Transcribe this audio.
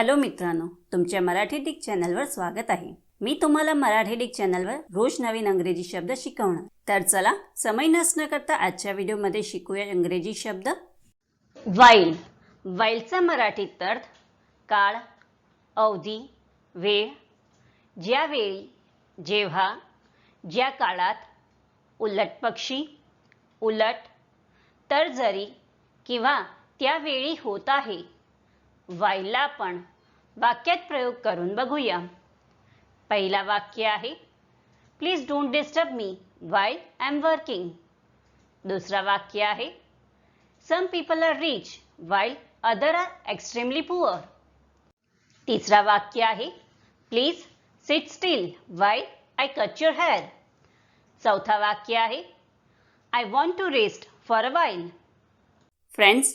Hello मित्रांनो तुमच्या Marathi Dick चॅनलवर स्वागत आहे. मी तुम्हाला मराठी डिक चॅनलवर रोज नवीन अंग्रेजी शब्द शिकवणार. तर चला समय नसणं करता आजच्या व्हिडिओमध्ये शिकूया इंग्रजी शब्द. वाईल वाईलचा मराठीत अर्थ काळ अवधी वेळ. ज्यावेळी जेव्हा ज्या काळात उलट पक्षी उलट तर जरी किंवा त्यावेळी होत आहे वाईलला आपण वाक्यात प्रयोग करून बघूया. पहिला वाक्य आहे please don't disturb me while I am working दुसरा वाक्य आहे some people are rich while other are extremely poor तिसरा वाक्य आहे please sit still while I cut your hair चौथा वाक्य आहे I want to rest for a while friends